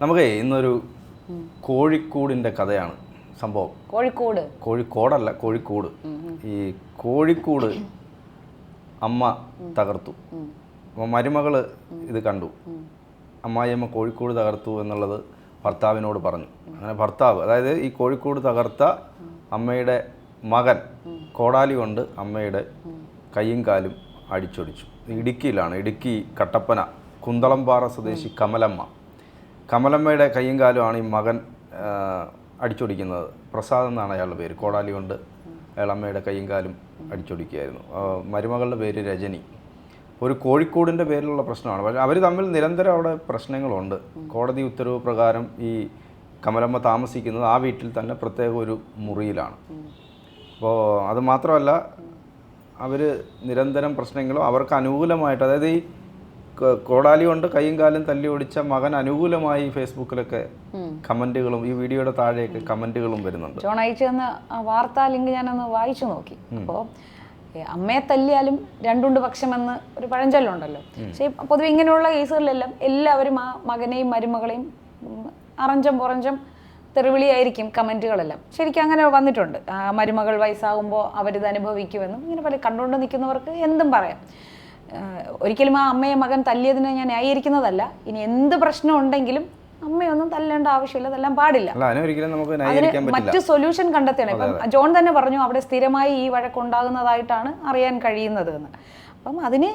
നമുക്ക് ഇന്നൊരു കോഴിക്കൂടിന്റെ കഥയാണ് സംഭവം. കോഴിക്കോട്. കോഴിക്കോടല്ല കോഴിക്കോട്. ഈ കോഴിക്കൂട് അമ്മ തകർത്തു. അപ്പോൾ മരുമകൾ ഇത് കണ്ടു. അമ്മായിയമ്മ കോഴിക്കോട് തകർത്തു എന്നുള്ളത് ഭർത്താവിനോട് പറഞ്ഞു. അങ്ങനെ ഭർത്താവ് അതായത് ഈ കോഴിക്കോട് തകർത്ത അമ്മയുടെ മകൻ കോടാലി കൊണ്ട് അമ്മയുടെ കയ്യും കാലും അടിച്ചൊടിച്ചു. ഇടുക്കിയിലാണ് ഇടുക്കി കട്ടപ്പന കുന്തളംപാറ സ്വദേശി കമലമ്മ. കമലമ്മയുടെ കൈയും കാലുമാണ് ഈ മകൻ അടിച്ചൊടിക്കുന്നത്. പ്രസാദ് എന്നാണ് അയാളുടെ പേര്. കോടാലി കൊണ്ട് അയാൾ അമ്മയുടെ കൈയും കാലും അടിച്ചൊടിക്കുകയായിരുന്നു. മരുമകളുടെ പേര് രജനി. ഒരു കോഴിക്കോടിന്റെ പേരിലുള്ള പ്രശ്നമാണ്. പക്ഷേ അവർ തമ്മിൽ നിരന്തരം അവിടെ പ്രശ്നങ്ങളുണ്ട്. കോടതി ഉത്തരവ് പ്രകാരം ഈ കമലമ്മ താമസിക്കുന്നത് ആ വീട്ടിൽ തന്നെ പ്രത്യേക ഒരു മുറിയിലാണ്. അപ്പോൾ അത് മാത്രമല്ല അവർ നിരന്തരം പ്രശ്നങ്ങളും അവർക്ക് അനുകൂലമായിട്ട് അതായത് ഈ കോടാലി കൊണ്ട് കൈയും കാലും തല്ലി ഓടിച്ച മകൻ അനുകൂലമായി ഫേസ്ബുക്കിലൊക്കെ കമന്റുകളും ഈ വീഡിയോയുടെ താഴെയൊക്കെ കമന്റുകളും വരുന്നുണ്ട്. ജോൺ അയച്ചു തന്ന വാർത്താ ലിങ്ക് ഞാനൊന്ന് വായിച്ചു നോക്കി. അപ്പോൾ അമ്മയെ തല്ലിയാലും രണ്ടുണ്ട് പക്ഷമെന്ന് ഒരു പഴഞ്ചൊല്ലുണ്ടല്ലോ. പക്ഷേ പൊതുവെ ഇങ്ങനെയുള്ള കേസുകളിലെല്ലാം എല്ലാവരും ആ മകനെയും മരുമകളെയും അറഞ്ചം പുറഞ്ചം തെറിവിളിയായിരിക്കും കമന്റുകളെല്ലാം ശരിക്കും അങ്ങനെ വന്നിട്ടുണ്ട്. മരുമകൾ വയസ്സാകുമ്പോൾ അവരിത് അനുഭവിക്കുമെന്നും ഇങ്ങനെ പല കണ്ടുകൊണ്ട് നിൽക്കുന്നവർക്ക് എന്തും പറയാം. ഒരിക്കലും ആ അമ്മയെ മകൻ തല്ലിയതിനെ ഞാൻ ന്യായീകരിക്കുന്നതല്ല. ഇനി എന്ത് പ്രശ്നം ഉണ്ടെങ്കിലും അമ്മയൊന്നും തല്ലേണ്ട ആവശ്യമില്ല അതെല്ലാം പാടില്ല. അതിന് മറ്റു സൊല്യൂഷൻ കണ്ടെത്തണം. ഇപ്പം ജോൺ തന്നെ പറഞ്ഞു അവിടെ സ്ഥിരമായി ഈ വഴക്കുണ്ടാകുന്നതായിട്ടാണ് അറിയാൻ കഴിയുന്നത് എന്ന്. അപ്പം അതിന്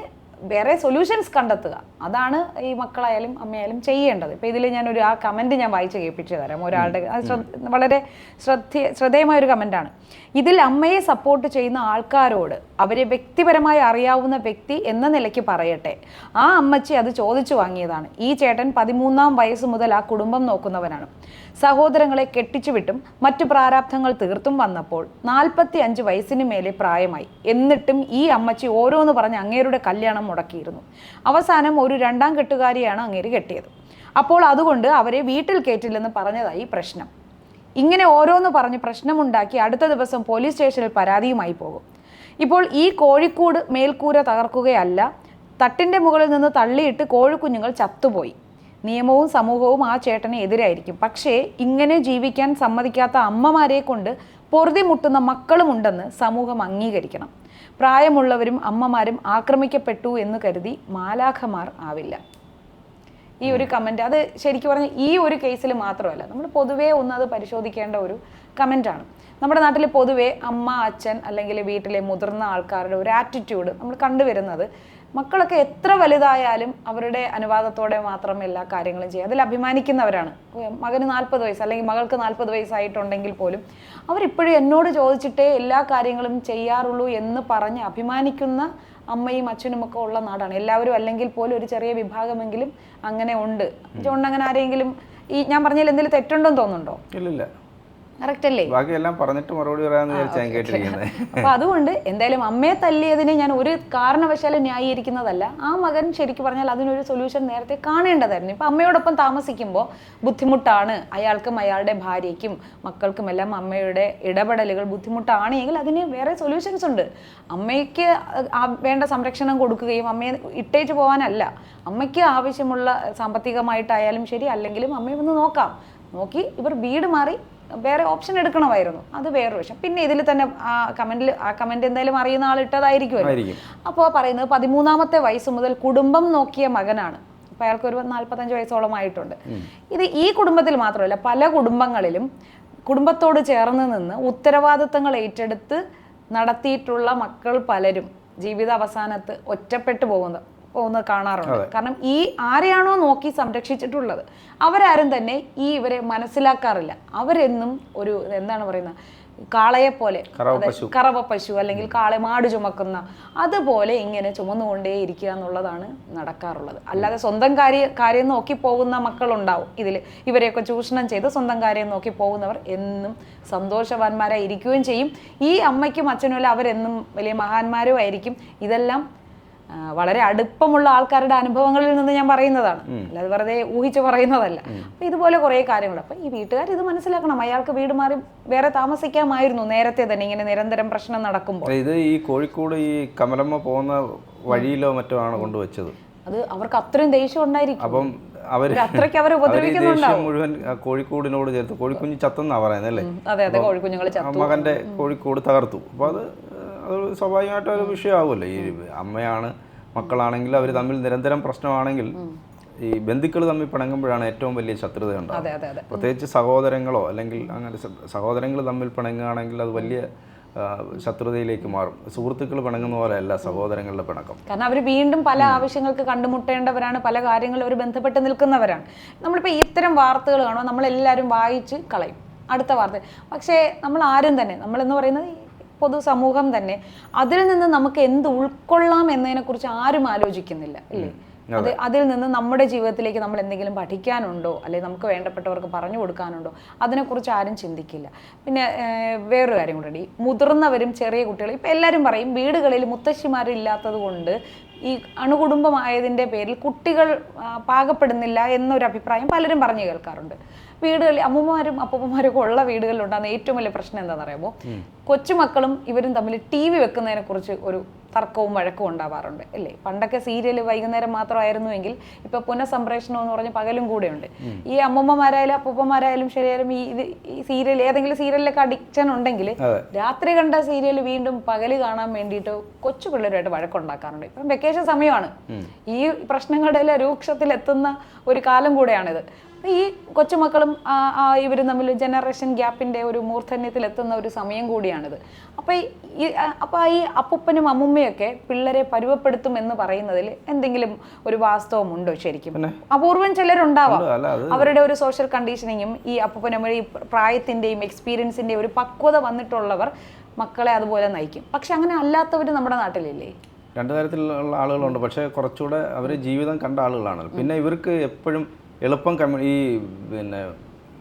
വേറെ സൊല്യൂഷൻസ് കണ്ടെത്തുക. അതാണ് ഈ മക്കളായാലും അമ്മയായാലും ചെയ്യേണ്ടത്. ഇപ്പം ഇതിൽ ഞാനൊരു ആ കമന്റ് ഞാൻ വായിച്ച് കേൾപ്പിച്ചു തരാം. ഒരാളുടെ വളരെ ശ്രദ്ധ ശ്രദ്ധേയമായ ഒരു കമന്റാണ് ഇതിൽ അമ്മയെ സപ്പോർട്ട് ചെയ്യുന്ന ആൾക്കാരോട് അവരെ വ്യക്തിപരമായി അറിയാവുന്ന വ്യക്തി എന്ന നിലയ്ക്ക് പറയട്ടെ. ആ അമ്മച്ചി അത് ചോദിച്ചു വാങ്ങിയതാണ്. ഈ ചേട്ടൻ പതിമൂന്നാം വയസ്സ് മുതൽ ആ കുടുംബം നോക്കുന്നവനാണ്. സഹോദരങ്ങളെ കെട്ടിച്ചുവിട്ടും മറ്റു പ്രാരാബ്ധങ്ങൾ തീർത്തും വന്നപ്പോൾ നാൽപ്പത്തി അഞ്ച് വയസ്സിന് മേലെ പ്രായമായി. എന്നിട്ടും ഈ അമ്മച്ചി ഓരോന്ന് പറഞ്ഞ് അങ്ങേരുടെ കല്യാണം മുടക്കിയിരുന്നു. അവസാനം ഒരു രണ്ടാം കെട്ടുകാരിയാണ് അങ്ങേര് കെട്ടിയത്. അപ്പോൾ അതുകൊണ്ട് അവരെ വീട്ടിൽ കയറ്റില്ലെന്ന് പറഞ്ഞതായി പ്രശ്നം. ഇങ്ങനെ ഓരോന്ന് പറഞ്ഞ് പ്രശ്നമുണ്ടാക്കി അടുത്ത ദിവസം പോലീസ് സ്റ്റേഷനിൽ പരാതിയുമായി പോകും. ഇപ്പോൾ ഈ കോഴിക്കോട് മേൽക്കൂര തകർക്കുകയല്ല തട്ടിന്റെ മുകളിൽ നിന്ന് തള്ളിയിട്ട് കോഴിക്കുഞ്ഞുങ്ങൾ ചത്തുപോയി. നിയമവും സമൂഹവും ആ ചേട്ടന് എതിരായിരിക്കും. പക്ഷേ ഇങ്ങനെ ജീവിക്കാൻ സമ്മതിക്കാത്ത അമ്മമാരെ കൊണ്ട് പൊറുതി മുട്ടുന്ന മക്കളുമുണ്ടെന്ന് സമൂഹം അംഗീകരിക്കണം. പ്രായമുള്ളവരും അമ്മമാരും ആക്രമിക്കപ്പെട്ടു എന്ന് കരുതി മാലാഖമാർ ആവില്ല. ഈ ഒരു കമന്റ് അത് ശരിക്കും പറഞ്ഞാൽ ഈ ഒരു കേസിൽ മാത്രമല്ല നമ്മൾ പൊതുവേ ഒന്ന് അത് പരിശോധിക്കേണ്ട ഒരു കമന്റാണ് നമ്മുടെ നാട്ടിൽ പൊതുവേ അമ്മ അച്ഛൻ അല്ലെങ്കിൽ വീട്ടിലെ മുതിർന്ന ആൾക്കാരുടെ ഒരു ആറ്റിറ്റ്യൂഡ് നമ്മൾ കണ്ടുവരുന്നത് മക്കളൊക്കെ എത്ര വലുതായാലും അവരുടെ അനുവാദത്തോടെ മാത്രം എല്ലാ കാര്യങ്ങളും ചെയ്യുക. അതിൽ അഭിമാനിക്കുന്നവരാണ്. മകന് നാൽപ്പത് വയസ്സ് അല്ലെങ്കിൽ മകൾക്ക് നാൽപ്പത് വയസ്സായിട്ടുണ്ടെങ്കിൽ പോലും അവരിപ്പോഴും എന്നോട് ചോദിച്ചിട്ടേ എല്ലാ കാര്യങ്ങളും ചെയ്യാറുള്ളൂ എന്ന് പറഞ്ഞ് അഭിമാനിക്കുന്ന അമ്മയും അച്ഛനും ഒക്കെ ഉള്ള നാടാണ്. എല്ലാവരും അല്ലെങ്കിൽ പോലും ഒരു ചെറിയ വിഭാഗമെങ്കിലും അങ്ങനെ ഉണ്ട്. ജോൺ അങ്ങനെ ആരെങ്കിലും ഈ ഞാൻ പറഞ്ഞതിൽ എന്തെങ്കിലും തെറ്റുണ്ടെന്ന് തോന്നുന്നുണ്ടോ? ഇല്ലില്ല. കറക്റ്റ് അല്ലേ? ബാക്കിയെല്ലാം പറഞ്ഞിട്ട് മറുപടി പറയാന്ന് വിചാരിച്ചാൽ ഞാൻ കേട്ടിരിക്കുന്നത് അപ്പൊ അതുകൊണ്ട് എന്തായാലും അമ്മയെ തല്ലിയതിനെ ഞാൻ ഒരു കാരണവശാലും ന്യായീകരിക്കുന്നതല്ല. ആ മകൻ ശരിക്കും പറഞ്ഞാൽ അതിനൊരു സൊല്യൂഷൻ നേരത്തെ കാണേണ്ടതായിരുന്നു. ഇപ്പൊ അമ്മയോടൊപ്പം താമസിക്കുമ്പോൾ ബുദ്ധിമുട്ടാണ്. അയാൾക്കും അയാളുടെ ഭാര്യയ്ക്കും മക്കൾക്കും എല്ലാം അമ്മയുടെ ഇടപെടലുകൾ ബുദ്ധിമുട്ടാണ് എങ്കിൽ അതിന് വേറെ സൊല്യൂഷൻസ് ഉണ്ട്. അമ്മയ്ക്ക് വേണ്ട സംരക്ഷണം കൊടുക്കുകയും അമ്മയെ ഇട്ടേച്ച് പോകാനല്ല അമ്മയ്ക്ക് ആവശ്യമുള്ള സാമ്പത്തികമായിട്ടായാലും ശരി അല്ലെങ്കിലും അമ്മയെ ഒന്ന് നോക്കാം. നോക്കി ഇവർ വീട് മാറി വേറെ ഓപ്ഷൻ എടുക്കണമായിരുന്നു. അത് വേറൊരു വിഷയം. പിന്നെ ഇതിൽ തന്നെ ആ കമന്റിൽ ആ കമന്റ് എന്തായാലും അറിയുന്ന ആൾ ഇട്ടതായിരിക്കുമല്ലോ. അപ്പോൾ പറയുന്നത് പതിമൂന്നാമത്തെ വയസ്സ് മുതൽ കുടുംബം നോക്കിയ മകനാണ്. അപ്പോൾ അയാൾക്ക് ഒരു നാൽപ്പത്തഞ്ച് വയസ്സോളം ആയിട്ടുണ്ട്. ഇത് ഈ കുടുംബത്തിൽ മാത്രമല്ല പല കുടുംബങ്ങളിലും കുടുംബത്തോട് ചേർന്ന് നിന്ന് ഉത്തരവാദിത്തങ്ങൾ ഏറ്റെടുത്ത് നടത്തിയിട്ടുള്ള മക്കൾ പലരും ജീവിത അവസാനത്ത് ഒറ്റപ്പെട്ടു പോകുന്നത് പോകുന്നത് കാണാറുണ്ട്. കാരണം ഈ ആരെയാണോ നോക്കി സംരക്ഷിച്ചിട്ടുള്ളത് അവരാരും തന്നെ ഈ ഇവരെ മനസ്സിലാക്കാറില്ല. അവരെന്നും ഒരു എന്താണ് പറയുന്നത്? കാളയെ പോലെ കറവ പശു അല്ലെങ്കിൽ കാളെ മാട് ചുമക്കുന്ന അതുപോലെ ഇങ്ങനെ ചുമന്നുകൊണ്ടേ ഇരിക്കുക എന്നുള്ളതാണ് നടക്കാറുള്ളത്. അല്ലാതെ സ്വന്തം കാര്യ കാര്യം നോക്കി പോകുന്ന മക്കളുണ്ടാവും. ഇതിൽ ഇവരെയൊക്കെ ചൂഷണം ചെയ്ത് സ്വന്തം കാര്യം നോക്കി പോകുന്നവർ എന്നും സന്തോഷവാന്മാരായി ഇരിക്കുകയും ചെയ്യും. ഈ അമ്മയ്ക്കും അച്ഛനും അല്ല അവരെന്നും വലിയ മഹാന്മാരും ആയിരിക്കും. ഇതെല്ലാം വളരെ അടുപ്പമുള്ള ആൾക്കാരുടെ അനുഭവങ്ങളിൽ നിന്ന് ഞാൻ പറയുന്നതാണ്. അല്ലാതെ വെറുതെ ഊഹിച്ച് പറയുന്നതല്ല. അപ്പൊ ഇതുപോലെ കുറേ കാര്യങ്ങൾ അപ്പൊ ഈ വീട്ടുകാർ ഇത് മനസ്സിലാക്കണം. അയാൾക്ക് വീട് മാറി വേറെ താമസിക്കാമായിരുന്നു നേരത്തെ തന്നെ ഇങ്ങനെ നിരന്തരം പ്രശ്നം നടക്കുമ്പോൾ. ഇത് ഈ കോഴിക്കോട് ഈ കമലമ്മ പോകുന്ന വഴിയിലോ മറ്റോ ആണ് കൊണ്ടുവച്ചത്. അത് അവർക്ക് അത്രയും ദേഷ്യം ഉണ്ടായിരിക്കും. അപ്പം അവർ അത്രയ്ക്ക് അവരെ ഉപദ്രവിക്കുന്നുണ്ടാവും. ദേഷ്യം മുഴുവൻ കോഴിക്കോടിനോട് ചേർത്ത് കോഴിക്കുഞ്ഞ് ചത്തെന്നാ പറയുന്നത് അല്ലേ? അതെ അതെ കോഴിക്കുഞ്ഞുങ്ങൾ മകന്റെ കോഴിക്കോട് തകർത്തു. അപ്പോൾ അത് അത് സ്വാഭാവികമായിട്ടും ഒരു വിഷയമാവുമല്ലോ. ഈ അമ്മയാണ് മക്കളാണെങ്കിൽ അവർ തമ്മിൽ നിരന്തരം പ്രശ്നമാണെങ്കിൽ ഈ ബന്ധുക്കൾ തമ്മിൽ പിണങ്ങുമ്പോഴാണ് ഏറ്റവും വലിയ ശത്രുത ഉണ്ടാകുന്നത് അതെ പ്രത്യേകിച്ച് സഹോദരങ്ങളോ അല്ലെങ്കിൽ അങ്ങനെ സഹോദരങ്ങൾ തമ്മിൽ പിണങ്ങുകയാണെങ്കിൽ അത് വലിയ ശത്രുതയിലേക്ക് മാറും. സുഹൃത്തുക്കൾ പിണങ്ങുന്ന പോലെയല്ല സഹോദരങ്ങളുടെ പിണക്കം. കാരണം അവർ വീണ്ടും പല ആവശ്യങ്ങൾക്ക് കണ്ടുമുട്ടേണ്ടവരാണ് പല കാര്യങ്ങളും അവർ ബന്ധപ്പെട്ട് നിൽക്കുന്നവരാണ്. നമ്മളിപ്പോൾ ഇത്തരം വാർത്തകൾ കാണുമ്പോൾ നമ്മളെല്ലാവരും വായിച്ച് കളയും. അടുത്ത വാർത്ത. പക്ഷേ നമ്മൾ ആരും തന്നെ നമ്മളെന്ന് പറയുന്നത് പൊതുസമൂഹം തന്നെ അതിൽ നിന്ന് നമുക്ക് എന്ത് ഉൾക്കൊള്ളാം എന്നതിനെക്കുറിച്ച് ആരും ആലോചിക്കുന്നില്ല അല്ലേ അത്. അതിൽ നിന്ന് നമ്മുടെ ജീവിതത്തിലേക്ക് നമ്മൾ എന്തെങ്കിലും പഠിക്കാനുണ്ടോ അല്ലെങ്കിൽ നമുക്ക് വേണ്ടപ്പെട്ടവർക്ക് പറഞ്ഞു കൊടുക്കാനുണ്ടോ അതിനെക്കുറിച്ച് ആരും ചിന്തിക്കില്ല. പിന്നെ വേറൊരു കാര്യം കൂടെ ഈ മുതിർന്നവരും ചെറിയ കുട്ടികളും ഇപ്പം എല്ലാവരും പറയും വീടുകളിൽ മുത്തശ്ശിമാരില്ലാത്തത് കൊണ്ട് ഈ അണുകുടുംബമായതിന്റെ പേരിൽ കുട്ടികൾ പാകപ്പെടുന്നില്ല എന്നൊരു അഭിപ്രായം പലരും പറഞ്ഞു കേൾക്കാറുണ്ട്. വീടുകളിൽ അമ്മമാരും അപ്പൂപ്പന്മാരും ഒക്കെ ഉള്ള വീടുകളിലുണ്ടാകുന്ന ഏറ്റവും വലിയ പ്രശ്നം എന്താണെന്ന് അറിയുമ്പോൾ കൊച്ചുമക്കളും ഇവരും തമ്മിൽ ടി വി വെക്കുന്നതിനെ കുറിച്ച് ഒരു തർക്കവും വഴക്കവും ഉണ്ടാവാറുണ്ട് അല്ലേ? പണ്ടൊക്കെ സീരിയൽ വൈകുന്നേരം മാത്രമായിരുന്നുവെങ്കിൽ ഇപ്പൊ പുനഃസംപ്രേഷണം എന്ന് പറഞ്ഞ പകലും കൂടെയുണ്ട്. ഈ അമ്മമ്മമാരായാലും അപ്പൂപ്പന്മാരായാലും ശരിയായാലും ഈ ഇത് ഈ സീരിയൽ ഏതെങ്കിലും സീരിയലിലൊക്കെ അഡിക്ഷൻ ഉണ്ടെങ്കിൽ രാത്രി കണ്ട സീരിയൽ വീണ്ടും പകൽ കാണാൻ വേണ്ടിയിട്ട് കൊച്ചു പിള്ളേരുമായിട്ട് വഴക്കുണ്ടാക്കാറുണ്ട്. ഇപ്പം വെക്കേഷൻ സമയമാണ്. ഈ പ്രശ്നങ്ങളുടെ എല്ലാം രൂക്ഷത്തിലെത്തുന്ന ഒരു കാലം കൂടെയാണിത്. ഈ കൊച്ചുമക്കളും ഇവരും തമ്മിൽ ജനറേഷൻ ഗ്യാപ്പിന്റെ ഒരു മൂർധന്യത്തിൽ എത്തുന്ന ഒരു സമയം കൂടിയാണിത്. അപ്പോൾ ഈ അപ്പോൾ ഈ അപ്പൂപ്പനും അമ്മുമ്മയൊക്കെ പിള്ളേരെ പരുവപ്പെടുത്തും എന്ന് പറയുന്നതിൽ എന്തെങ്കിലും ഒരു വാസ്തവമുണ്ടോ ശരിക്കും? അപൂർവം ചിലരുണ്ടാവാം. അവരുടെ ഒരു സോഷ്യൽ കണ്ടീഷനിങ്ങും ഈ അപ്പൂപ്പനമ്മയുടെ ഈ പ്രായത്തിന്റെയും എക്സ്പീരിയൻസിന്റെയും ഒരു പക്വത വന്നിട്ടുള്ളവർ മക്കളെ അതുപോലെ നയിക്കും. പക്ഷെ അങ്ങനെ അല്ലാത്തവർ നമ്മുടെ നാട്ടിലില്ലേ? രണ്ട് തരത്തിലുള്ള ആളുകളുണ്ട്. പക്ഷേ കുറച്ചുകൂടെ അവർ ജീവിതം കണ്ട ആളുകളാണ്. പിന്നെ ഇവർക്ക് എപ്പോഴും എളുപ്പം കമ്മ്യൂ ഈ പിന്നെ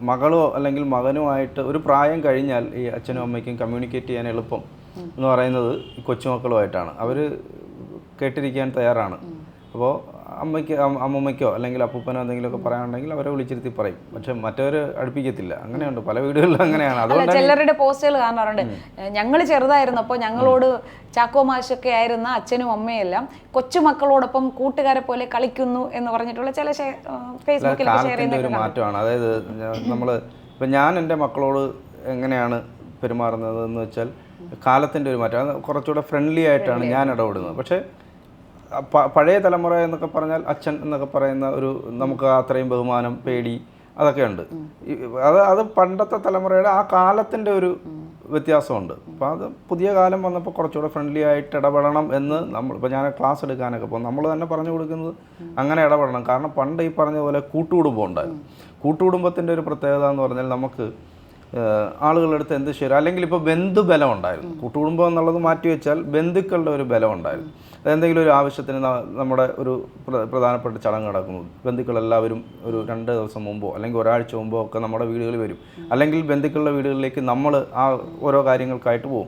മകളോ അല്ലെങ്കിൽ മകനുമായിട്ട് ഒരു പ്രായം കഴിഞ്ഞാൽ ഈ അച്ഛനും അമ്മയ്ക്കും കമ്മ്യൂണിക്കേറ്റ് ചെയ്യാൻ എളുപ്പം എന്ന് പറയുന്നത് ഈ കൊച്ചുമക്കളുമായിട്ടാണ്. അവർ കേട്ടിരിക്കാൻ തയ്യാറാണ്. അപ്പോൾ അമ്മയ്ക്ക് അമ്മമ്മയ്ക്കോ അല്ലെങ്കിൽ അപ്പൂപ്പനോ എന്തെങ്കിലുമൊക്കെ പറയാനുണ്ടെങ്കിൽ അവരെ വിളിച്ചിരുത്തി പറയും. പക്ഷെ മറ്റവർ അടുപ്പിക്കത്തില്ല. അങ്ങനെയുണ്ട്. പല വീടുകളിലും അങ്ങനെയാണ്. അതുകൊണ്ട് ചിലരുടെ പോസ്റ്റുകൾ കാണാറുണ്ട് ഞങ്ങൾ ചെറുതായിരുന്നപ്പോൾ ഞങ്ങളോട് ചാക്കോ മാഷൊക്കെ ആയിരുന്ന അച്ഛനും അമ്മയെല്ലാം കൊച്ചുമക്കളോടൊപ്പം കൂട്ടുകാരെ പോലെ കളിക്കുന്നു എന്ന് പറഞ്ഞിട്ടുള്ള ചില ഫേസ്ബുക്കിലൊക്കെ ഷെയർ ഒരു മാറ്റമാണ്. അതായത് നമ്മൾ ഇപ്പം ഞാൻ എന്റെ മക്കളോട് എങ്ങനെയാണ് പെരുമാറുന്നത് എന്ന് വെച്ചാൽ കാലത്തിന്റെ ഒരു മാറ്റം. കുറച്ചുകൂടെ ഫ്രണ്ട്ലി ആയിട്ടാണ് ഞാൻ ഇടപെടുന്നത്. പക്ഷേ പഴയ തലമുറ എന്നൊക്കെ പറഞ്ഞാൽ അച്ഛൻ എന്നൊക്കെ പറയുന്ന ഒരു നമുക്ക് അത്രയും ബഹുമാനം പേടി അതൊക്കെ ഉണ്ട്. അത് അത് പണ്ടത്തെ തലമുറയുടെ ആ കാലത്തിന്റെ ഒരു വ്യത്യാസമുണ്ട്. അപ്പോൾ അത് പുതിയ കാലം വന്നപ്പോൾ കുറച്ചുകൂടെ ഫ്രണ്ട്ലി ആയിട്ട് ഇടപെടണം എന്ന് നമ്മൾ ഇപ്പോൾ ഞാൻ ക്ലാസ് എടുക്കാനൊക്കെ പോകും. നമ്മൾ തന്നെ പറഞ്ഞു കൊടുക്കുന്നത് അങ്ങനെ ഇടപെടണം. കാരണം പണ്ട് ഈ പറഞ്ഞ പോലെ കൂട്ടുകുടുംബം ഉണ്ടായിരുന്നു. കൂട്ടുകുടുംബത്തിന്റെ ഒരു പ്രത്യേകത എന്ന് പറഞ്ഞാൽ നമുക്ക് ആളുകളുടെ അടുത്ത് എന്ത് ശരി അല്ലെങ്കിൽ ഇപ്പോൾ ബന്ധുബലം ഉണ്ടായിരുന്നു. കൂട്ടുകുടുംബം എന്നുള്ളത് മാറ്റിവെച്ചാൽ ബന്ധുക്കളുടെ ഒരു ബലം ഉണ്ടായിരുന്നു. എന്തെങ്കിലും ഒരു ആവശ്യത്തിന് നമ്മുടെ ഒരു പ്ര- പ്രധാനപ്പെട്ട ചടങ്ങ് നടക്കുന്നു. ബന്ധുക്കളെല്ലാവരും ഒരു രണ്ട് ദിവസം മുമ്പോ അല്ലെങ്കിൽ ഒരാഴ്ച മുമ്പോ ഒക്കെ നമ്മുടെ വീടുകളിൽ വരും. അല്ലെങ്കിൽ ബന്ധുക്കളുടെ വീടുകളിലേക്ക് നമ്മൾ ആ ഓരോ കാര്യങ്ങൾക്കായിട്ട് പോകും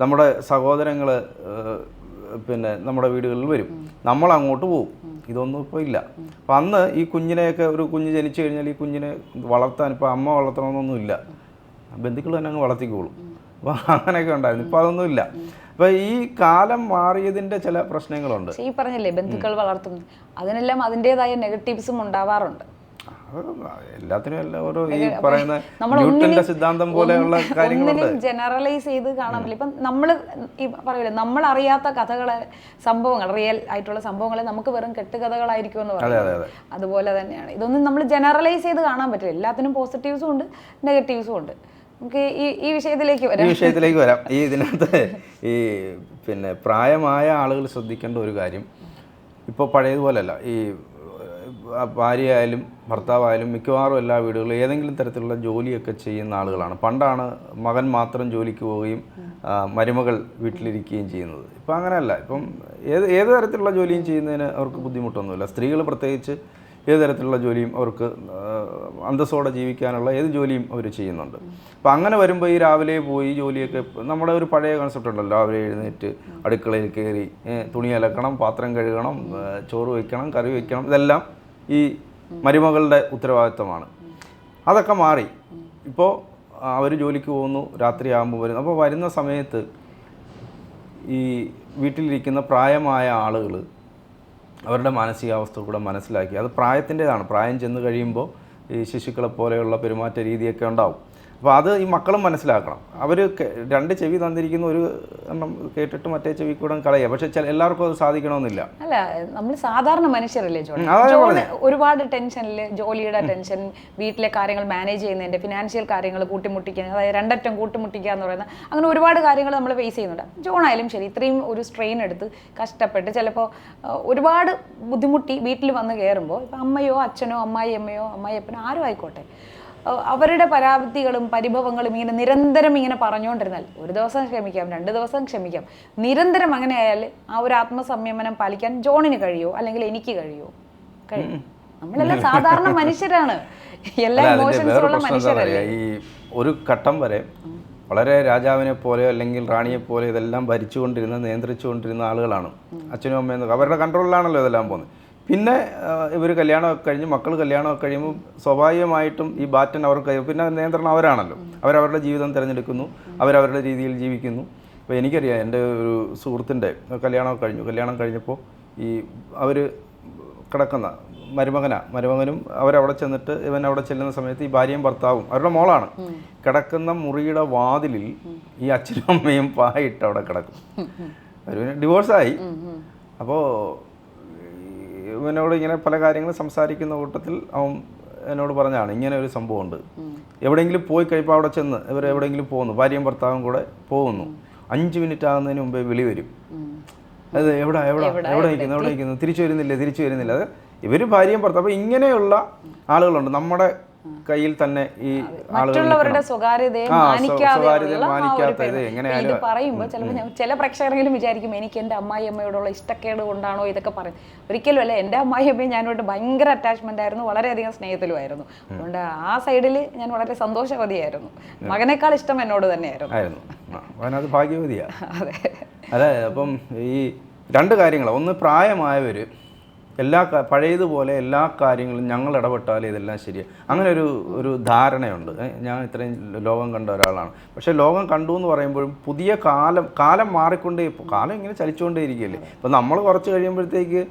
നമ്മുടെ സഹോദരങ്ങൾ പിന്നെ നമ്മുടെ വീടുകളിൽ വരും. നമ്മൾ അങ്ങോട്ട് പോകും ഇതൊന്നും ഇപ്പോൾ ഇല്ല. അപ്പം അന്ന് ഈ കുഞ്ഞിനെയൊക്കെ ഒരു കുഞ്ഞ് ജനിച്ചു കഴിഞ്ഞാൽ ഈ കുഞ്ഞിനെ വളർത്താൻ ഇപ്പോൾ അമ്മ വളർത്തണമെന്നൊന്നും ഇല്ല. ബന്ധുക്കൾ തന്നെ അങ്ങ് വളർത്തിക്കോളും. അപ്പോൾ അങ്ങനെയൊക്കെ ഉണ്ടായിരുന്നു. ഇപ്പോൾ അതൊന്നും ഇല്ല. അപ്പോൾ ഈ കാലം മാറിയതിന്റെ ചില പ്രശ്നങ്ങളുണ്ട്. ഈ പറഞ്ഞില്ലേ ബന്ധുക്കൾ വളർത്തുന്നത്. അതിനെല്ലാം അതിന്റെതായ നെഗറ്റീവ്സും ഉണ്ടാവാറുണ്ട്. എല്ലാത്തിനും എല്ലാം ഓരോ ഈ പറയുന്ന ന്യൂട്ടന്റെ സിദ്ധാന്തം പോലെയുള്ള കാര്യങ്ങളുണ്ട്. ജനറലൈസ് ചെയ്ത് കാണാൻ പറ്റില്ല ഇപ്പം നമ്മൾ ഈ പറയില്ല നമ്മൾ അറിയാത്ത കഥകളെ സംഭവങ്ങൾ റിയൽ ആയിട്ടുള്ള സംഭവങ്ങളെ നമുക്ക് വെറും കെട്ടുകഥകളായിരിക്കും എന്ന് പറയുന്നത്. അതുപോലെ തന്നെയാണ്. ഇതൊന്നും നമ്മൾ ജനറലൈസ് ചെയ്ത് കാണാൻ പറ്റില്ല. എല്ലാത്തിനും പോസിറ്റീവ്സും ഉണ്ട് നെഗറ്റീവ്സും ഉണ്ട്. ഈ ഈ വിഷയത്തിലേക്ക് ഈ വരാം വിഷയത്തിലേക്ക് വരാം. ഈ ഇതിനകത്ത് ഈ പിന്നെ പ്രായമായ ആളുകൾ ശ്രദ്ധിക്കേണ്ട ഒരു കാര്യം ഇപ്പോൾ പഴയതുപോലെയല്ല ഈ ഭാര്യ ഭാര്യയായാലും ഭർത്താവായാലും മിക്കവാറും എല്ലാ വീടുകളിലും ഏതെങ്കിലും തരത്തിലുള്ള ജോലിയൊക്കെ ചെയ്യുന്ന ആളുകളാണ്. പണ്ടാണ് മകൻ മാത്രം ജോലിക്ക് പോവുകയും മരുമകൾ വീട്ടിലിരിക്കുകയും ചെയ്യുന്നത്. ഇപ്പം അങ്ങനെയല്ല. ഇപ്പം ഏത് ഏത് തരത്തിലുള്ള ജോലിയും ചെയ്യുന്നതിന് അവർക്ക് ബുദ്ധിമുട്ടൊന്നുമില്ല. സ്ത്രീകൾ പ്രത്യേകിച്ച് ഏത് തരത്തിലുള്ള ജോലിയും അവർക്ക് അന്തസ്സോടെ ജീവിക്കാനുള്ള ഏത് ജോലിയും അവർ ചെയ്യുന്നുണ്ട്. അപ്പോൾ അങ്ങനെ വരുമ്പോൾ ഈ രാവിലെ പോയി ജോലിയൊക്കെ നമ്മുടെ ഒരു പഴയ കൺസെപ്റ്റ് ഉണ്ടല്ലോ. രാവിലെ എഴുന്നേറ്റ് അടുക്കളയിൽ കയറി തുണി അലക്കണം പാത്രം കഴുകണം ചോറ് വയ്ക്കണം കറി വയ്ക്കണം ഇതെല്ലാം ഈ മരുമകളുടെ ഉത്തരവാദിത്തമാണ് അതൊക്കെ മാറി. ഇപ്പോൾ അവർ ജോലിക്ക് പോകുന്നു രാത്രിയാകുമ്പോൾ വരുന്നു. അപ്പോൾ വരുന്ന സമയത്ത് ഈ വീട്ടിലിരിക്കുന്ന പ്രായമായ ആളുകൾ അവരുടെ മാനസികാവസ്ഥ കൂടെ മനസ്സിലാക്കി. അത് പ്രായത്തിന്റെതാണ്. പ്രായം ചെന്ന് കഴിയുമ്പോൾ ഈ ശിശുക്കളെ പോലെയുള്ള പെരുമാറ്റ രീതിയൊക്കെ ഉണ്ടാവും. അപ്പോൾ അത് ഈ മക്കളും മനസ്സിലാക്കണം. അവർ രണ്ട് ചെവി തന്നിരിക്കുന്ന ഒരു എണ്ണം കേട്ടിട്ട് മറ്റേ ചെവി കൂടെ കളയുക. പക്ഷെ ചില എല്ലാവർക്കും അത് സാധിക്കണമെന്നില്ല. അല്ല നമ്മൾ സാധാരണ മനുഷ്യരല്ലേ ജോൺ ജോൺ ഒരുപാട് ടെൻഷനിൽ ജോലിയുടെ ടെൻഷൻ വീട്ടിലെ കാര്യങ്ങൾ മാനേജ് ചെയ്യുന്നതിന്റെ ഫിനാൻഷ്യൽ കാര്യങ്ങൾ കൂട്ടിമുട്ടിക്കുക അതായത് രണ്ടറ്റം കൂട്ടിമുട്ടിക്കുക എന്ന് പറയുന്ന അങ്ങനെ ഒരുപാട് കാര്യങ്ങൾ നമ്മൾ ഫേസ് ചെയ്യുന്നുണ്ട്. ജോൺ ആയാലും ശരി ഇത്രയും ഒരു സ്ട്രെയിൻ എടുത്ത് കഷ്ടപ്പെട്ട് ചിലപ്പോൾ ഒരുപാട് ബുദ്ധിമുട്ടി വീട്ടിൽ വന്ന് കയറുമ്പോൾ ഇപ്പം അമ്മയോ അച്ഛനോ അമ്മായി അമ്മയോ അമ്മായി അപ്പനോ ആരും ആയിക്കോട്ടെ. അവരുടെ പരാതികളും പരിഭവങ്ങളും ഇങ്ങനെ നിരന്തരം ഇങ്ങനെ പറഞ്ഞുകൊണ്ടിരുന്നാൽ ഒരു ദിവസം ക്ഷമിക്കാം രണ്ട് ദിവസം ക്ഷമിക്കാം. നിരന്തരം അങ്ങനെ ആയാൽ ആ ഒരു ആത്മസംയമനം പാലിക്കാൻ ജോണിന് കഴിയുമോ? അല്ലെങ്കിൽ എനിക്ക് കഴിയുമോ? കഴിയും. നമ്മളെല്ലാം സാധാരണ മനുഷ്യരാണ്. എല്ലാ അല്ല ഉള്ള മനുഷ്യരല്ലേ. ഈ ഒരു ഘട്ടം വരെ വളരെ രാജാവിനെ പോലെ അല്ലെങ്കിൽ റാണിയെ പോലെ ഇതെല്ലാം ഭരിച്ചുകൊണ്ടിരുന്ന നിയന്ത്രിച്ചുകൊണ്ടിരുന്ന ആളുകളാണ്. അച്ഛനും അമ്മയും അവരുടെ കൺട്രോളിലാണല്ലോ ഇതെല്ലാം പോകുന്നത്. പിന്നെ ഇവർ കല്യാണമൊക്കെ കഴിഞ്ഞ് മക്കൾ കല്യാണമൊക്കെ കഴിയുമ്പോൾ സ്വാഭാവികമായിട്ടും ഈ ബാറ്റൻ അവർക്ക് പിന്നെ നിയന്ത്രണം അവരാണല്ലോ. അവരവരുടെ ജീവിതം തിരഞ്ഞെടുക്കുന്നു അവരവരുടെ രീതിയിൽ ജീവിക്കുന്നു. അപ്പോൾ എനിക്കറിയാം എന്റെ ഒരു സുഹൃത്തിന്റെ കല്യാണമൊക്കെ കഴിഞ്ഞു. കല്യാണം കഴിഞ്ഞപ്പോൾ ഈ അവർ കിടക്കുന്ന മരുമകനാ മരുമകനും അവരവിടെ ചെന്നിട്ട് ഇവൻ അവിടെ ചെല്ലുന്ന സമയത്ത് ഈ ഭാര്യയും ഭർത്താവും അവരുടെ മോളാണ്. കിടക്കുന്ന മുറിയുടെ വാതിലിൽ ഈ അച്ഛനും അമ്മയും പായിട്ട് അവിടെ കിടക്കും. അവർ ഡിവോഴ്സായി. അപ്പോൾ ഇവനോട് ഇങ്ങനെ പല കാര്യങ്ങളും സംസാരിക്കുന്ന കൂട്ടത്തിൽ അവൻ എന്നോട് പറഞ്ഞാണ് ഇങ്ങനെ ഒരു സംഭവമുണ്ട്. എവിടെയെങ്കിലും പോയി കഴിയുമ്പോൾ അവിടെ ചെന്ന് ഇവർ എവിടെയെങ്കിലും പോകുന്നു. ഭാര്യയും ഭർത്താവും കൂടെ പോകുന്നു. അഞ്ച് മിനിറ്റ് ആകുന്നതിന് മുമ്പേ വിളി വരും. അത് എവിടെ എവിടെ എവിടെ നിൽക്കുന്നു എവിടെ നിൽക്കുന്നു? തിരിച്ചു വരുന്നില്ല തിരിച്ചു വരുന്നില്ല? അത് ഇവർ ഭാര്യയും ഭർത്താവ് ഇങ്ങനെയുള്ള ആളുകളുണ്ട്. നമ്മുടെ കയ്യിൽ തന്നെ ഈ മറ്റുള്ളവരുടെ സ്വകാര്യതയെ ആ, സ്വ- മാനിക്കാതെ സ്വകാര്യതയെ ഉള്ള ആ ഒരു മാനിക്കാത്ത ഇത് പെരുമാറ്റം. എങ്ങനെയായാലും- ഇത് പറയുമ്പോൾ ചിലപ്പോൾ ചില പ്രേക്ഷകരെങ്കിലും വിചാരിക്കും എനിക്ക് എന്റെ അമ്മായി അമ്മയോടുള്ള ഇഷ്ടക്കേട് കൊണ്ടാണോ ഇതൊക്കെ പറയും ഒരിക്കലും അല്ല എന്റെ അമ്മായി അമ്മയും ഞാനോട്ട് ഭയങ്കര അറ്റാച്ച്മെന്റ് ആയിരുന്നു വളരെയധികം സ്നേഹത്തിലുമായിരുന്നു. അതുകൊണ്ട് ആ സൈഡിൽ ഞാൻ വളരെ സന്തോഷവതിയായിരുന്നു. മകനേക്കാൾ ഇഷ്ടം എന്നോട് തന്നെയായിരുന്നു. അവനത് ഭാഗ്യവതിയാണ് അതെ. അതെ അപ്പം ഈ രണ്ട് കാര്യങ്ങൾ ഒന്ന് പ്രായമായവർ എല്ലാ പഴയതുപോലെ എല്ലാ കാര്യങ്ങളും ഞങ്ങൾ ഇടപെട്ടാൽ ഇതെല്ലാം ശരിയാണ് അങ്ങനെ ഒരു ഒരു ധാരണയുണ്ട്. ഞാൻ ഇത്രയും ലോകം കണ്ട ഒരാളാണ്. പക്ഷേ ലോകം കണ്ടു എന്ന് പറയുമ്പോഴും പുതിയ കാലം കാലം മാറിക്കൊണ്ടേ കാലം ഇങ്ങനെ ചലിച്ചുകൊണ്ടേ ഇരിക്കുകയല്ലേ ഇപ്പം നമ്മൾ കുറച്ച് കഴിയുമ്പോഴത്തേക്ക്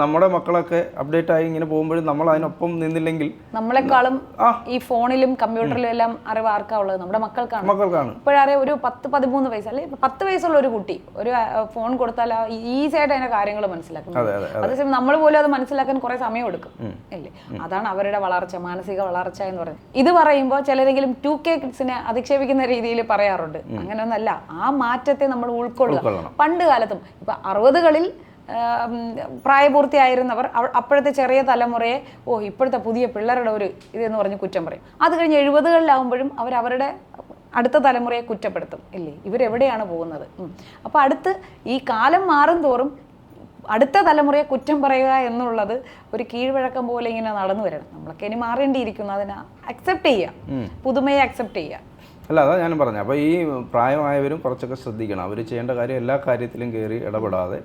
നമ്മുടെ മക്കളൊക്കെ അപ്ഡേറ്റ് ആയി ഇങ്ങനെ പോകുമ്പോഴും നമ്മൾ അതിനൊപ്പം നിന്നില്ലെങ്കിൽ നമ്മളെക്കാളും. ഈ ഫോണിലും കമ്പ്യൂട്ടറിലും എല്ലാം അറിവ് ആർക്കാ ഉള്ളത്? നമ്മുടെ മക്കൾക്കാണ്. മക്കൾക്കാണ്. ഇപ്പോഴറിയാം ഒരു പത്ത് പതിമൂന്ന് വയസ്സ് അല്ലെ പത്ത് വയസ്സുള്ള ഒരു കുട്ടി ഒരു ഫോൺ കൊടുത്താൽ ഈസി ആയിട്ട് അതിന്റെ കാര്യങ്ങൾ മനസ്സിലാക്കും അതെ അതെ. അതേസമയം നമ്മൾ പോലും അത് മനസ്സിലാക്കാൻ കുറെ സമയം എടുക്കും. അല്ലേ? അതാണ് അവരുടെ വളർച്ച മാനസിക വളർച്ച എന്ന് പറയുന്നത്. ഇത് പറയുമ്പോൾ ചിലരെങ്കിലും ടു കെ കിഡ്സിനെ അധിക്ഷേപിക്കുന്ന രീതിയിൽ പറയാറുണ്ട്. അങ്ങനെയൊന്നല്ല. ആ മാറ്റത്തെ നമ്മൾ ഉൾക്കൊള്ളുക. പണ്ട് കാലത്തും ഇപ്പൊ അറുപതുകളിൽ പ്രായപൂർത്തിയായിരുന്നവർ അപ്പോഴത്തെ ചെറിയ തലമുറയെ ഓ ഇപ്പോഴത്തെ പുതിയ പിള്ളേരുടെ ഒരു ഇതെന്ന് പറഞ്ഞ് കുറ്റം പറയും. അത് കഴിഞ്ഞ് എഴുപതുകളിലാവുമ്പോഴും അവർ അവരുടെ അടുത്ത തലമുറയെ കുറ്റപ്പെടുത്തും. ഇല്ലേ? ഇവരെവിടെയാണ് പോകുന്നത്? അപ്പോൾ അപ്പൊ അടുത്ത് ഈ കാലം മാറും തോറും അടുത്ത തലമുറയെ കുറ്റം പറയുക എന്നുള്ളത് ഒരു കീഴ്വഴക്കം പോലെ ഇങ്ങനെ നടന്നു വരണം. നമ്മളൊക്കെ ഇനി മാറേണ്ടിയിരിക്കുന്നു. അതിനെ അക്സെപ്റ്റ് ചെയ്യുക. പുതുമയെ അക്സെപ്റ്റ് ചെയ്യുക. അല്ല അതാ ഞാൻ പറഞ്ഞു. അപ്പോൾ ഈ പ്രായമായവരും കുറച്ചൊക്കെ ശ്രദ്ധിക്കണം. അവർ ചെയ്യേണ്ട കാര്യം എല്ലാ കാര്യത്തിലും കയറി ഇടപെടാതെ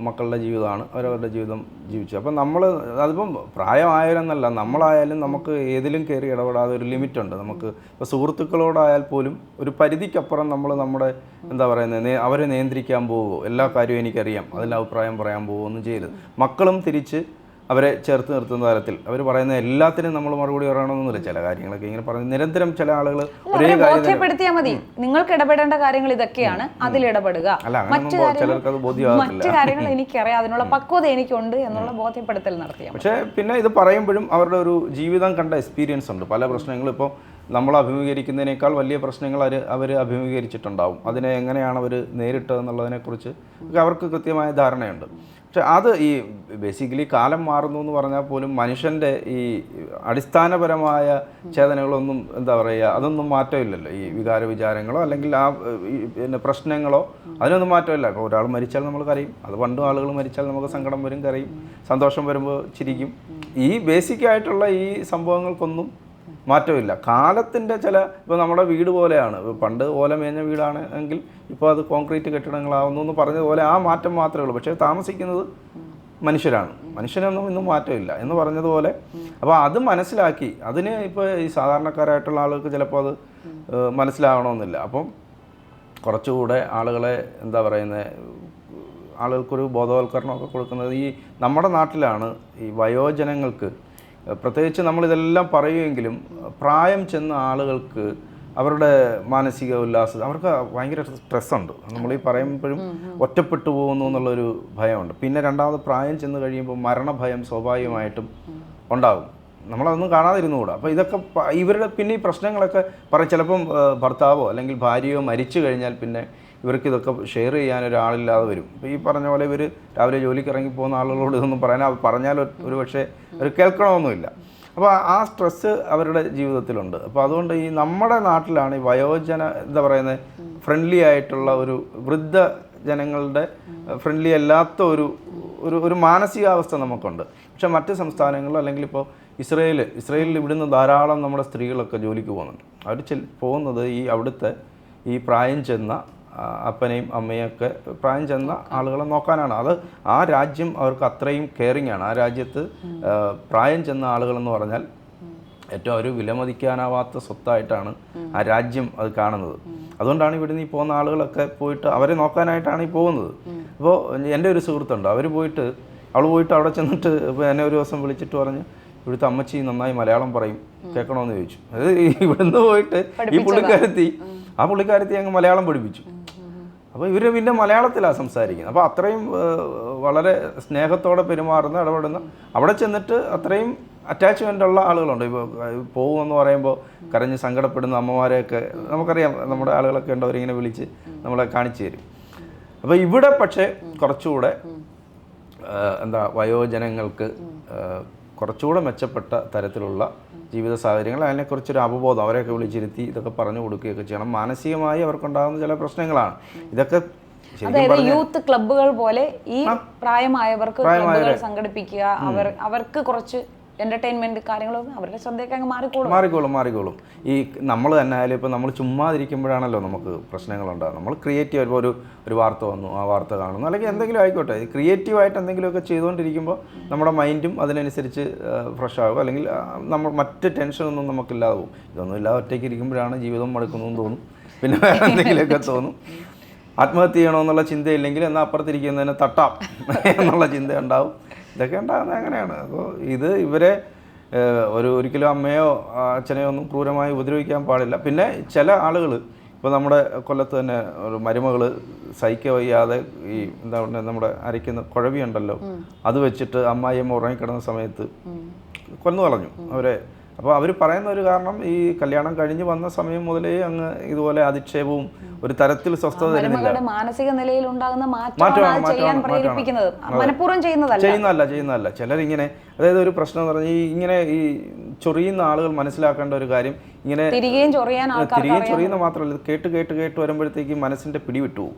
മക്കളുടെ ജീവിതമാണ് അവരവരുടെ ജീവിതം ജീവിച്ചു. അപ്പം നമ്മൾ അതിപ്പം പ്രായമായവരെന്നല്ല നമ്മളായാലും നമുക്ക് ഏതിലും കയറി ഇടപെടാതെ ഒരു ലിമിറ്റുണ്ട്. നമുക്ക് ഇപ്പോൾ സുഹൃത്തുക്കളോടായാൽ പോലും ഒരു പരിധിക്കപ്പുറം നമ്മൾ നമ്മുടെ എന്താ പറയുന്നത് അവരെ നിയന്ത്രിക്കാൻ പോവുമോ എല്ലാ കാര്യവും എനിക്കറിയാം അതിൽ അഭിപ്രായം പറയാൻ പോവുമോ ഒന്നും ചെയ്യരുത്. മക്കളും തിരിച്ച് അവരെ ചേർത്ത് നിർത്തുന്ന തരത്തിൽ. അവർ പറയുന്ന എല്ലാത്തിനും നമ്മൾ മറുപടി പറയണമെന്നില്ല. ചില കാര്യങ്ങളൊക്കെ ഇങ്ങനെ പറഞ്ഞു നിരന്തരം ചില ആളുകൾ ഒരേ ബോധ്യപ്പെടുത്തിയാൽ മതി. നിങ്ങൾക്ക് ഇടപെടേണ്ട കാര്യങ്ങൾ ഇതൊക്കെയാണ്. അതിൽ ഇടപെടുക. മറ്റു കാര്യങ്ങൾ എനിക്കറിയാം. അതിനുള്ള പക്വത എനിക്കുണ്ട് എന്നുള്ള ബോധ്യപ്പെടുത്തൽ നടത്തിയ പക്ഷേ പിന്നെ ഇത് പറയുമ്പോഴും അവരുടെ ഒരു ജീവിതം കണ്ട എക്സ്പീരിയൻസ് ഉണ്ട്. പല പ്രശ്നങ്ങളും ഇപ്പോൾ നമ്മൾ അഭിമുഖീകരിക്കുന്നതിനേക്കാൾ വലിയ പ്രശ്നങ്ങൾ അവർ അവർ അഭിമുഖീകരിച്ചിട്ടുണ്ടാവും. അതിനെ എങ്ങനെയാണ് അവർ നേരിട്ടതെന്നുള്ളതിനെക്കുറിച്ച് അവർക്ക് കൃത്യമായ ധാരണയുണ്ട്. പക്ഷെ അത് ഈ ബേസിക്കലി കാലം മാറുന്നു എന്ന് പറഞ്ഞാൽ പോലും മനുഷ്യന്റെ ഈ അടിസ്ഥാനപരമായ ചേതനകളൊന്നും എന്താ പറയുക അതൊന്നും മാറ്റമില്ലല്ലോ. ഈ വികാര വിചാരങ്ങളോ അല്ലെങ്കിൽ ആ പിന്നെ പ്രശ്നങ്ങളോ അതിനൊന്നും മാറ്റമില്ല. ഇപ്പോൾ ഒരാൾ മരിച്ചാൽ നമ്മൾ കരയും. അത് പണ്ടും ആളുകൾ മരിച്ചാൽ നമുക്ക് സങ്കടം വരും കരയും. സന്തോഷം വരുമ്പോൾ ചിരിക്കും. ഈ ബേസിക് ആയിട്ടുള്ള ഈ സംഭവങ്ങൾക്കൊന്നും മാറ്റമില്ല. കാലത്തിന്റെ ചില ഇപ്പോൾ നമ്മുടെ വീട് പോലെയാണ്. പണ്ട് ഓല മേഞ്ഞ വീടാണ് എങ്കിൽ ഇപ്പോൾ അത് കോൺക്രീറ്റ് കെട്ടിടങ്ങളാവുന്നു എന്ന് പറഞ്ഞതുപോലെ ആ മാറ്റം മാത്രമേ ഉള്ളൂ. പക്ഷേ താമസിക്കുന്നത് മനുഷ്യരാണ്. മനുഷ്യനൊന്നും ഇന്നും മാറ്റമില്ല എന്ന് പറഞ്ഞതുപോലെ അപ്പോൾ അത് മനസ്സിലാക്കി. അതിന് ഇപ്പോൾ ഈ സാധാരണക്കാരായിട്ടുള്ള ആളുകൾക്ക് ചിലപ്പോൾ അത് മനസ്സിലാവണമെന്നില്ല. അപ്പം കുറച്ചുകൂടെ ആളുകളെ എന്താ പറയുന്നത് ആളുകൾക്കൊരു ബോധവൽക്കരണമൊക്കെ കൊടുക്കുന്നത് ഈ നമ്മുടെ നാട്ടിലാണ് ഈ വയോജനങ്ങൾക്ക് പ്രത്യേകിച്ച് നമ്മളിതെല്ലാം പറയുമെങ്കിലും പ്രായം ചെന്ന ആളുകൾക്ക് അവരുടെ മാനസിക ഉല്ലാസം അവർക്ക് ഭയങ്കര സ്ട്രെസ്സുണ്ട്. നമ്മൾ ഈ പറയുമ്പോഴും ഒറ്റപ്പെട്ടു പോകുന്നു എന്നുള്ളൊരു ഭയമുണ്ട്. പിന്നെ രണ്ടാമത് പ്രായം ചെന്ന് കഴിയുമ്പോൾ മരണഭയം സ്വാഭാവികമായിട്ടും ഉണ്ടാകും. നമ്മളതൊന്നും കാണാതിരുന്നുകൂടാ അപ്പോൾ ഇതൊക്കെ ഇവരുടെ പിന്നെ ഈ പ്രശ്നങ്ങളൊക്കെ പറയും. ചിലപ്പം ഭർത്താവോ അല്ലെങ്കിൽ ഭാര്യയോ മരിച്ചു കഴിഞ്ഞാൽ പിന്നെ ഇവർക്ക് ഇതൊക്കെ ഷെയർ ചെയ്യാൻ ഒരാളില്ലാതെ വരും. ഇപ്പോൾ ഈ പറഞ്ഞ പോലെ ഇവർ രാവിലെ ജോലിക്ക് ഇറങ്ങി പോകുന്ന ആളുകളോട് ഇതൊന്നും പറയാൻ പറഞ്ഞാൽ ഒരു- പക്ഷേ ഒരു കേൾക്കണമൊന്നുമില്ല. അപ്പോൾ ആ സ്ട്രെസ്സ് അവരുടെ ജീവിതത്തിലുണ്ട്. അപ്പോൾ അതുകൊണ്ട് ഈ നമ്മുടെ നാട്ടിലാണ് ഈ വയോജന എന്താ പറയുന്നത് ഫ്രണ്ട്ലി ആയിട്ടുള്ള ഒരു വൃദ്ധ ജനങ്ങളുടെ ഫ്രണ്ട്ലി അല്ലാത്ത ഒരു ഒരു ഒരു മാനസികാവസ്ഥ നമുക്കുണ്ട്. പക്ഷെ മറ്റ് സംസ്ഥാനങ്ങളിൽ അല്ലെങ്കിൽ ഇപ്പോൾ ഇസ്രയേൽ ഇസ്രയേലിൽ ഇവിടുന്ന് ധാരാളം നമ്മുടെ സ്ത്രീകളൊക്കെ ജോലിക്ക് പോകുന്നുണ്ട്. അവർ ചെൽ പോകുന്നത് ഈ അവിടുത്തെ ഈ പ്രായം ചെന്ന അപ്പനെയും അമ്മയൊക്കെ പ്രായം ചെന്ന ആളുകളെ നോക്കാനാണ്. അത് ആ രാജ്യം അവർക്ക് അത്രയും കെയറിങ് ആണ്. ആ രാജ്യത്ത് പ്രായം ചെന്ന ആളുകളെന്ന് പറഞ്ഞാൽ ഏറ്റവും ഒരു വിലമതിക്കാനാവാത്ത സ്വത്തായിട്ടാണ് ആ രാജ്യം അത് കാണുന്നത്. അതുകൊണ്ടാണ് ഇവിടുന്ന് ഈ പോകുന്ന ആളുകളൊക്കെ പോയിട്ട് അവരെ നോക്കാനായിട്ടാണ് ഈ പോകുന്നത്. അപ്പോൾ എന്റെ ഒരു സുഹൃത്തുണ്ട്. അവർ പോയിട്ട് അവൾ പോയിട്ട് അവിടെ ചെന്നിട്ട് ഇപ്പോൾ എന്നെ ഒരു ദിവസം വിളിച്ചിട്ട് പറഞ്ഞ് ഇവിടുത്തെ അമ്മച്ചി നന്നായി മലയാളം പറയും. കേൾക്കണമെന്ന് ചോദിച്ചു. അത് ഇവിടുന്ന് പോയിട്ട് ഈ പുള്ളിക്കാരത്തി ആ പുള്ളിക്കാരത്തി അങ്ങ് മലയാളം പഠിപ്പിച്ചു. അപ്പോൾ ഇവർ പിന്നെ മലയാളത്തിലാണ് സംസാരിക്കുന്നത്. അപ്പോൾ അത്രയും വളരെ സ്നേഹത്തോടെ പെരുമാറുന്ന ഇടപെടുന്ന അവിടെ ചെന്നിട്ട് അത്രയും അറ്റാച്ച്മെന്റ് ഉള്ള ആളുകളുണ്ട്. ഇപ്പോൾ പോകുമെന്ന് പറയുമ്പോൾ കരഞ്ഞ് സങ്കടപ്പെടുന്ന അമ്മമാരെയൊക്കെ നമുക്കറിയാം നമ്മുടെ ആളുകളൊക്കെ ഉണ്ട് അവരിങ്ങനെ വിളിച്ച് നമ്മളെ കാണിച്ചു തരും. അപ്പോൾ ഇവിടെ പക്ഷേ കുറച്ചുകൂടെ എന്താ വയോജനങ്ങൾക്ക് കുറച്ചുകൂടെ മെച്ചപ്പെട്ട തരത്തിലുള്ള ജീവിത സാഹചര്യങ്ങൾ അതിനെക്കുറിച്ചൊരു അവബോധം അവരെയൊക്കെ വിളിച്ചിരുത്തി ഇതൊക്കെ പറഞ്ഞു കൊടുക്കുകയൊക്കെ ചെയ്യണം. മാനസികമായി അവർക്കുണ്ടാകുന്ന ചില പ്രശ്നങ്ങളാണ്. ഇതൊക്കെ അതായത് യൂത്ത് ക്ലബ്ബുകൾ പോലെ ഈ പ്രായമായവർക്ക് ക്ലബ്ബുകൾ സംഘടിപ്പിക്കുക അവർ അവർക്ക് കുറച്ച് എന്റർടൈൻമെന്റ് കാര്യങ്ങളും അവരുടെ ശ്രദ്ധയൊക്കെ അങ്ങ് മാറിക്കോളും. മാറിക്കോളും മാറിക്കോളും. ഈ നമ്മൾ തന്നെ ആയാലും ഇപ്പോൾ നമ്മൾ ചുമ്മാതിരിക്കുമ്പോഴാണല്ലോ നമുക്ക് പ്രശ്നങ്ങളുണ്ടാകും നമ്മൾ ക്രിയേറ്റീവ് ഇപ്പോൾ ഒരു ഒരു വാർത്ത വന്നു ആ വാർത്ത കാണുന്നു. അല്ലെങ്കിൽ എന്തെങ്കിലും ആയിക്കോട്ടെ ക്രിയേറ്റീവായിട്ട് എന്തെങ്കിലുമൊക്കെ ചെയ്തുകൊണ്ടിരിക്കുമ്പോൾ നമ്മുടെ മൈൻഡും അതിനനുസരിച്ച് ഫ്രഷ് ആകും. അല്ലെങ്കിൽ നമ്മൾ മറ്റ് ടെൻഷനൊന്നും നമുക്കില്ലാതെ പോകും. ഇതൊന്നും ഇല്ലാതെ ഒറ്റയ്ക്ക് ഇരിക്കുമ്പോഴാണ് ജീവിതം മടുക്കുന്നു എന്ന് തോന്നും. പിന്നെ വേറെ എന്തെങ്കിലുമൊക്കെ തോന്നും. ആത്മഹത്യ ചെയ്യണമെന്നുള്ള ചിന്തയില്ലെങ്കിൽ എന്നാൽ അപ്പുറത്തിരിക്കുന്നതിനെ തട്ടാം എന്നുള്ള ചിന്ത ഉണ്ടാവും. ഇതൊക്കെ ഉണ്ടാകുന്നത് അങ്ങനെയാണ്. അപ്പോൾ ഇത് ഇവരെ ഒരു ഒരിക്കലും അമ്മയോ അച്ഛനെയോ ഒന്നും ക്രൂരമായി ഉപദ്രവിക്കാൻ പാടില്ല. പിന്നെ ചില ആളുകൾ ഇപ്പോൾ നമ്മുടെ കൊല്ലത്ത് തന്നെ ഒരു മരുമകൾ സഹിക്ക വയ്യാതെ ഈ എന്താ പറയുക നമ്മുടെ അരയ്ക്കുന്ന കുഴവി ഉണ്ടല്ലോ അത് വെച്ചിട്ട് അമ്മായിയമ്മ ഉറങ്ങിക്കിടന്ന സമയത്ത് കൊന്നു കളഞ്ഞു. അവരെ അപ്പോൾ അവർ പറയുന്ന ഒരു കാരണം ഈ കല്യാണം കഴിഞ്ഞ് വന്ന സമയം മുതലേ അങ്ങ് ഇതുപോലെ അധിക്ഷേപവും ഒരു തരത്തിൽ സ്വസ്ഥത തരുന്നില്ല. മാനസിക നിലയിൽ ഉണ്ടാകുന്ന മാറ്റമാണ് മനഃപൂർവം ചെയ്യുന്നതല്ല. ചെയ്യുന്നതല്ല ചെയ്യുന്നതല്ല. ചിലരിങ്ങനെ അതായത് ഒരു പ്രശ്നം എന്ന് പറഞ്ഞാൽ ഈ ഇങ്ങനെ ഈ ചൊറിയുന്ന ആളുകൾ മനസ്സിലാക്കേണ്ട ഒരു കാര്യം ഇങ്ങനെ തിരികെയും ചൊറിയാൻ തിരികെയും ചൊറിയുന്ന മാത്രമല്ല കേട്ട് കേട്ട് കേട്ട് വരുമ്പോഴത്തേക്ക് മനസ്സിന്റെ പിടിവിട്ടു വിട്ടുപോകും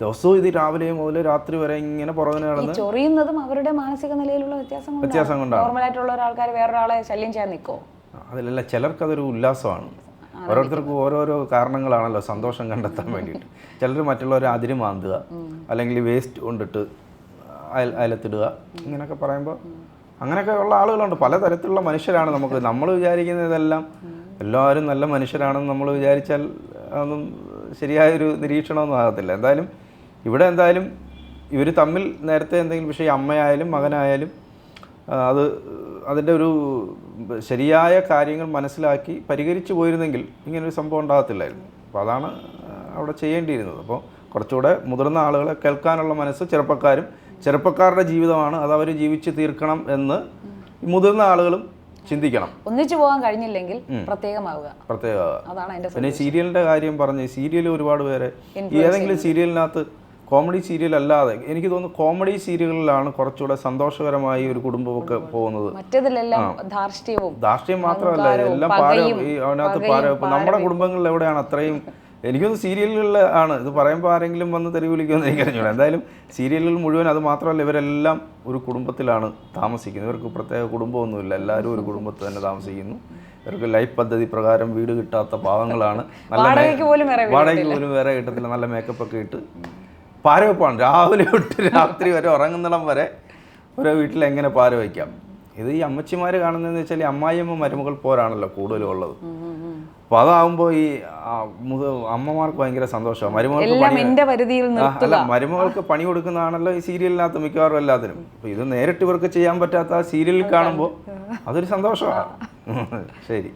ദിവസവും ഇത് രാവിലെ മുതൽ രാത്രി വരെ ഇങ്ങനെ പുറകിന് ഈ നടന്ന് ചൊറിയുന്നതും അവരുടെ മാനസിക നിലയിലുള്ള വ്യത്യാസം. വ്യത്യാസം കൊണ്ടാണ്. നോർമൽ ആയിട്ടുള്ള ഒരാൾക്കാർ വേറൊരാളെ ശല്യം ചെയ്യാൻ നിൽക്കോ അതിലല്ല ചിലർക്ക് അതൊരു ഉല്ലാസമാണ് ഓരോരുത്തർക്കും ഓരോരോ കാരണങ്ങളാണല്ലോ സന്തോഷം കണ്ടെത്താൻ വേണ്ടിയിട്ട്. ചിലർ മറ്റുള്ളവരെ അതിര് മാന്തുക അല്ലെങ്കിൽ വേസ്റ്റ് കൊണ്ടിട്ട് അയൽ അയലത്തിടുക ഇങ്ങനെയൊക്കെ പറയുമ്പോൾ അങ്ങനെയൊക്കെ ഉള്ള ആളുകളുണ്ട്. പലതരത്തിലുള്ള മനുഷ്യരാണ് നമുക്ക്. നമ്മൾ വിചാരിക്കുന്ന ഇതെല്ലാം എല്ലാവരും നല്ല മനുഷ്യരാണെന്ന് നമ്മൾ വിചാരിച്ചാൽ അതൊന്നും ശരിയായൊരു നിരീക്ഷണമൊന്നും ആകത്തില്ല. എന്തായാലും ഇവിടെ എന്തായാലും ഇവർ തമ്മിൽ നേരത്തെ എന്തെങ്കിലും വിഷയം അമ്മയായാലും മകനായാലും അത് അതിന്റെ ഒരു ശരിയായ കാര്യങ്ങൾ മനസ്സിലാക്കി പരിഹരിച്ചു പോയിരുന്നെങ്കിൽ ഇങ്ങനൊരു സംഭവം ഉണ്ടാകത്തില്ലായിരുന്നു. അപ്പോൾ അതാണ് അവിടെ ചെയ്യേണ്ടിയിരുന്നത്. അപ്പോൾ കുറച്ചുകൂടെ മുതിർന്ന ആളുകളെ കേൾക്കാനുള്ള മനസ്സ് ചെറുപ്പക്കാരും ചെറുപ്പക്കാരുടെ ജീവിതമാണ് അത് അവർ ജീവിച്ച് തീർക്കണം എന്ന് മുതിർന്ന ആളുകളും ചിന്തിക്കണം. ഒന്നിച്ചു പോകാൻ കഴിഞ്ഞില്ലെങ്കിൽ പ്രത്യേകമാവുക. പ്രത്യേക അതാണ് പിന്നെ സീരിയലിന്റെ കാര്യം പറഞ്ഞ് സീരിയൽ ഒരുപാട് പേരെ ഏതെങ്കിലും സീരിയലിനകത്ത് കോമഡി സീരിയൽ അല്ലാതെ എനിക്ക് തോന്നുന്നു കോമഡി സീരിയലുകളിലാണ് കുറച്ചുകൂടെ സന്തോഷകരമായി ഒരു കുടുംബമൊക്കെ പോകുന്നത്. ധാർഷ്ട്യം മാത്രമല്ല എല്ലാം പാര ഈ അതിനകത്ത് പാരം നമ്മുടെ കുടുംബങ്ങളിൽ എവിടെയാണ് അത്രയും? എനിക്കൊന്ന് സീരിയലുകളിൽ ആണ്. ഇത് പറയുമ്പോൾ ആരെങ്കിലും വന്ന് തെരുവ് വിളിക്കുമെന്ന് എനിക്കറിഞ്ഞൂടാ എന്തായാലും സീരിയലുകൾ മുഴുവൻ അത് മാത്രമല്ല ഇവരെല്ലാം ഒരു കുടുംബത്തിലാണ് താമസിക്കുന്നത്. ഇവർക്ക് പ്രത്യേക കുടുംബമൊന്നുമില്ല. എല്ലാവരും ഒരു കുടുംബത്തിൽ തന്നെ താമസിക്കുന്നു. ഇവർക്ക് ലൈഫ് പദ്ധതി പ്രകാരം വീട് കിട്ടാത്ത പാവങ്ങളാണ് നല്ല വാടകയ്ക്ക് പോലും വേറെ കിട്ടത്തില്ല. നല്ല മേക്കപ്പ് ഒക്കെ ഇട്ട്. പാരവെപ്പാണ്. രാവിലെ തൊട്ട് രാത്രി വരെ ഉറങ്ങുന്നിടം വരെ ഓരോ വീട്ടിൽ എങ്ങനെ പാര വയ്ക്കാം ഇത് ഈ അമ്മച്ചിമാർ കാണുന്നതെന്ന് വെച്ചാൽ ഈ അമ്മായിയമ്മ മരുമകൾ പോരാണല്ലോ കൂടുതലും ഉള്ളത് അപ്പൊ അതാവുമ്പോ ഈ അമ്മമാർക്ക് ഭയങ്കര സന്തോഷമാണ്. മരുമകൾക്ക് അല്ല മരുമകൾക്ക് പണി കൊടുക്കുന്നതാണല്ലോ ഈ സീരിയലിനകത്ത് മിക്കവാറും എല്ലാത്തിനും. അപ്പൊ ഇത് നേരിട്ട് ഇവർക്ക് ചെയ്യാൻ പറ്റാത്ത സീരിയലിൽ കാണുമ്പോൾ അതൊരു സന്തോഷമാണ്. ശരി.